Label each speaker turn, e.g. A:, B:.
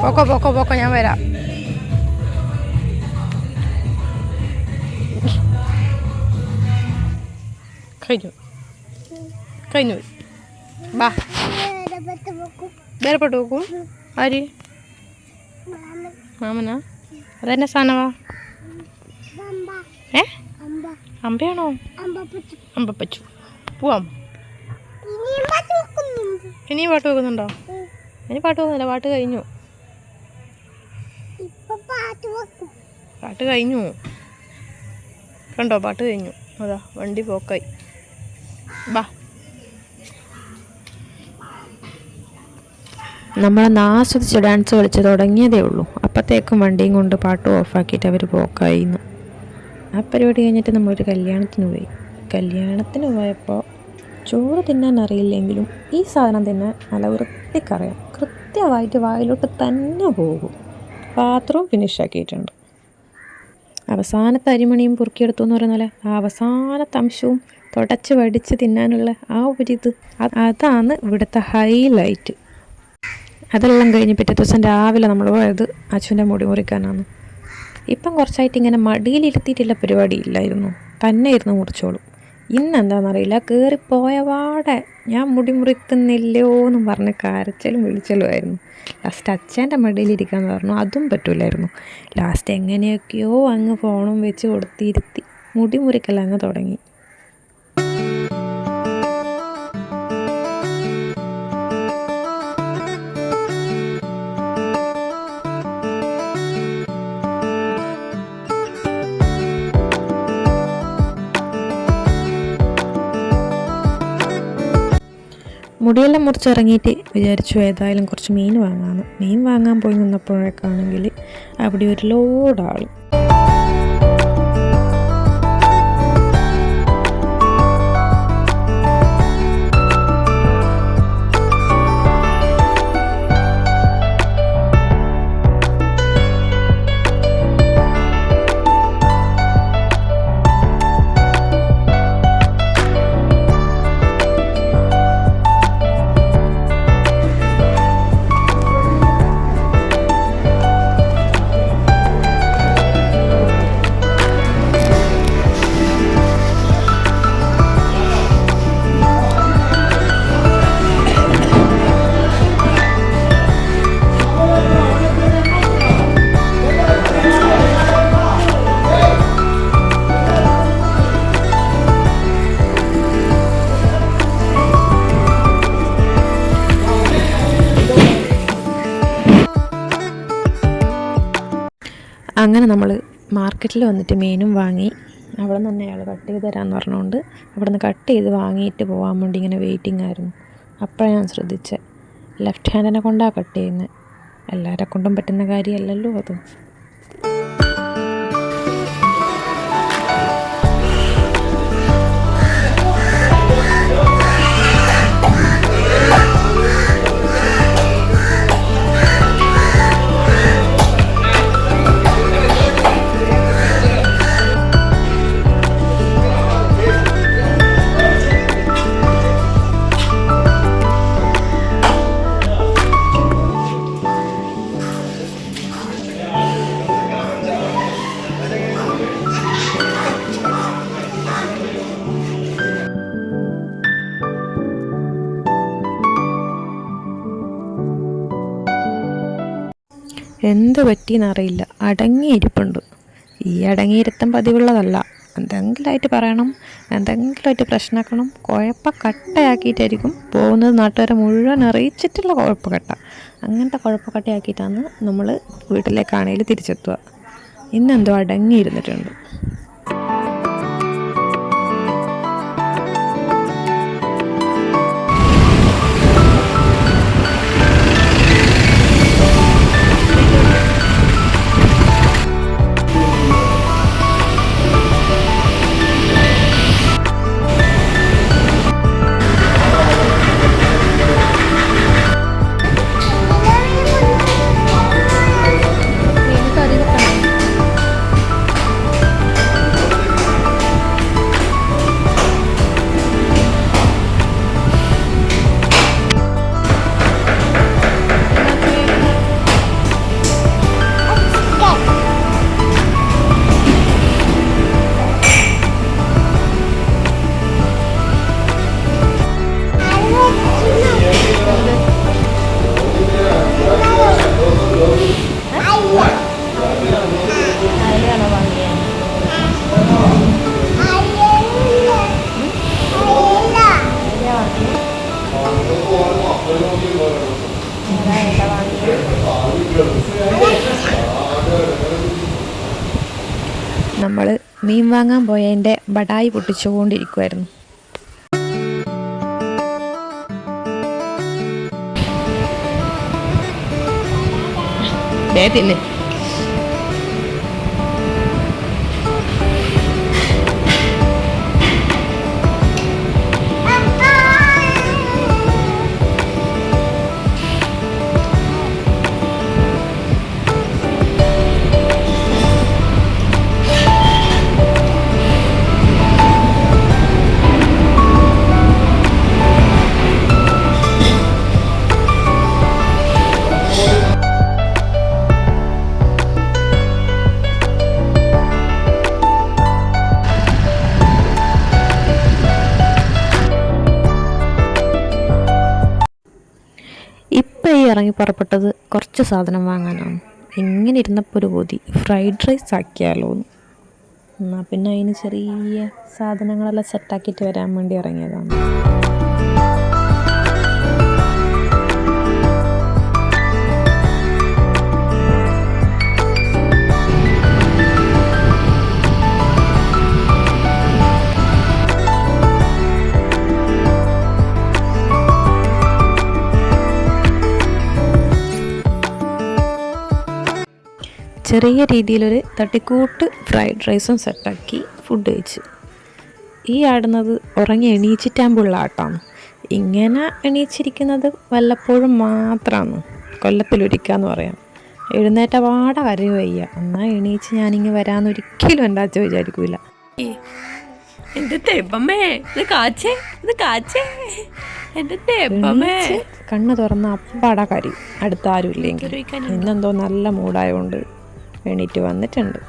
A: പോക്കോ പോക്കോ പോക്കോ ഞാൻ വരാം കഴിഞ്ഞു കഴിഞ്ഞു ബാ വേറെ പോട്ട് നോക്കും ആര് മാമനാ അതെന്നെ സാധനവാ ഏ അമ്പയാണോ അമ്പപ്പച്ചു പോവാം ഇനിയും പാട്ട് വെക്കുന്നുണ്ടോ ഇനി പാട്ട് പോകുന്നില്ല പാട്ട് കഴിഞ്ഞു. പാട്ട് കഴിഞ്ഞു. കണ്ടോ പാട്ട് കഴിഞ്ഞു. അതാ വണ്ടി പോക്കായി. ബാ. നമ്മളന്ന് ആസ്വദിച്ച് ഡാൻസ് കളിച്ച് തുടങ്ങിയതേ ഉള്ളൂ. അപ്പോഴത്തേക്കും വണ്ടിയും കൊണ്ട് പാട്ട് ഓഫാക്കിയിട്ട് അവർ പോക്കായിരുന്നു ആ പരിപാടി കഴിഞ്ഞിട്ട് നമ്മളൊരു കല്യാണത്തിന് പോയി. കല്യാണത്തിന് പോയപ്പോൾ ചോറ് തിന്നാൻ അറിയില്ലെങ്കിലും ഈ സാധനം തിന്നാൻ നല്ല വൃത്തിക്കറിയാം കൃത്യമായിട്ട് വായിലോട്ട് തന്നെ പോകും. പാത്രവും ഫിനിഷാക്കിയിട്ടുണ്ട് അവസാനത്തെ അരിമണിയും പൊറുക്കിയെടുത്തു എന്ന് പറയുന്ന പോലെ ആ അവസാനത്തെ അംശവും തുടച്ച് വടിച്ച് തിന്നാനുള്ള ആ ഒരിത് അത് അതാണ് ഇവിടുത്തെ ഹൈലൈറ്റ് അതെല്ലാം കഴിഞ്ഞ് പിറ്റേ ദിവസം രാവിലെ നമ്മൾ പോയത് അച്ഛന്റെ മുടി മുറിക്കാനാണ്. ഇപ്പം കുറച്ചായിട്ട് ഇങ്ങനെ മടിയിലിരുത്തിയിട്ടുള്ള പരിപാടി ഇല്ലായിരുന്നു. തന്നെ ഇരുന്ന് മുറിച്ചോളും. ഇന്ന് എന്താണെന്നറിയില്ല കയറിപ്പോയ പാടെ ഞാൻ മുടി മുറിക്കുന്നില്ലയോ എന്നും പറഞ്ഞ് കരച്ചലും വിളിച്ചലും ആയിരുന്നു. ലാസ്റ്റ് അച്ഛന്റെ മടിയിലിരിക്കാമെന്ന് പറഞ്ഞു അതും പറ്റൂലായിരുന്നു. ലാസ്റ്റ് എങ്ങനെയൊക്കെയോ അങ്ങ് ഫോണും വെച്ച് കൊടുത്തിരുത്തി മുടി മുറിക്കൽ അങ്ങ് തുടങ്ങി. മുടിയെല്ലാം മുറിച്ചിറങ്ങിയിട്ട് വിചാരിച്ചു ഏതായാലും കുറച്ച് മീൻ വാങ്ങാമെന്ന് മീൻ വാങ്ങാൻ പോയി നിന്നപ്പോഴേക്കാണെങ്കിൽ അവിടെ ഒരു ലോഡ് അങ്ങനെ നമ്മൾ മാർക്കറ്റിൽ വന്നിട്ട് മീനും വാങ്ങി. അവിടെ നിന്ന് തന്നെ അയാൾ കട്ട് ചെയ്ത് തരാമെന്ന് പറഞ്ഞുകൊണ്ട് അവിടെ നിന്ന് കട്ട് ചെയ്ത് വാങ്ങിയിട്ട് പോകാൻ വേണ്ടി ഇങ്ങനെ വെയിറ്റിംഗ് ആയിരുന്നു. അപ്പോഴാണ് ഞാൻ ശ്രദ്ധിച്ചത്. ലെഫ്റ്റ് ഹാൻഡിനെ കൊണ്ടാണ് കട്ട് ചെയ്യുന്നത്. എല്ലാവരെ കൊണ്ടും പറ്റുന്ന കാര്യമല്ലല്ലോ അത്. എന്ത് പറ്റിയെന്നറിയില്ല അടങ്ങിയിരിപ്പുണ്ട് ഈ അടങ്ങിയിരുത്തം പതിവുള്ളതല്ല. എന്തെങ്കിലുമായിട്ട് പറയണം. എന്തെങ്കിലുമായിട്ട് പ്രശ്നമാക്കണം. കുഴപ്പം കട്ടയാക്കിയിട്ടായിരിക്കും പോകുന്നത് നാട്ടുകാരെ മുഴുവൻ അറിയിച്ചിട്ടുള്ള കുഴപ്പക്കട്ട. അങ്ങനത്തെ കുഴപ്പക്കട്ടയാക്കിയിട്ടാണ് നമ്മൾ വീട്ടിലേക്കാണെങ്കിൽ തിരിച്ചെത്തുക. ഇന്നെന്തോ അടങ്ങിയിരുന്നിട്ടുണ്ട് നമ്മൾ മീൻ വാങ്ങാൻ പോയതിന്റെ ബടായി പൊട്ടിച്ചുകൊണ്ടിരിക്കുമായിരുന്നു ദേഹത്തില്ലേ ഇറങ്ങി പുറപ്പെട്ടത് കുറച്ച് സാധനം വാങ്ങാനാണ്. ഇങ്ങനെ ഇരുന്നപ്പോൾ ഒരു കൊതി ഫ്രൈഡ് റൈസ് ആക്കിയാലോ എന്ന്. എന്നാൽ പിന്നെ അതിന് ചെറിയ സാധനങ്ങളെല്ലാം സെറ്റാക്കിയിട്ട് വരാൻ വേണ്ടി ഇറങ്ങിയതാണ്. ചെറിയ രീതിയിലൊരു തട്ടിക്കൂട്ട് ഫ്രൈഡ് റൈസും സെറ്റാക്കി ഫുഡ് കഴിച്ച്. ഈ ആടുന്നത് ഉറങ്ങി എണീച്ചിട്ടാകുമ്പോഴുള്ള ആട്ടമാണ് ഇങ്ങനെ എണീച്ചിരിക്കുന്നത് വല്ലപ്പോഴും മാത്രമാണ് കൊല്ലത്തിലൊരിക്കാന്ന് പറയാം. എഴുന്നേറ്റ പാടെ കരയോ വയ്യ. എന്നാൽ എണീച്ച് ഞാനിങ്ങ് വരാമെന്ന് ഒരിക്കലും എന്റെ അച്ഛൻ വിചാരിക്കൂല.
B: എന്റെ തെപ്പമ്മേ ഇത് കാച്ചേ ഇത് കാച്ചേ. തെപ്പമ്മേ
A: കണ്ണ് തുറന്ന അപ്പാടാ കരി അടുത്ത ആരും ഇല്ലെങ്കിൽ ഇന്നെന്തോ നല്ല മൂടായതുകൊണ്ട് എണീറ്റ് വന്നിട്ടുണ്ട്.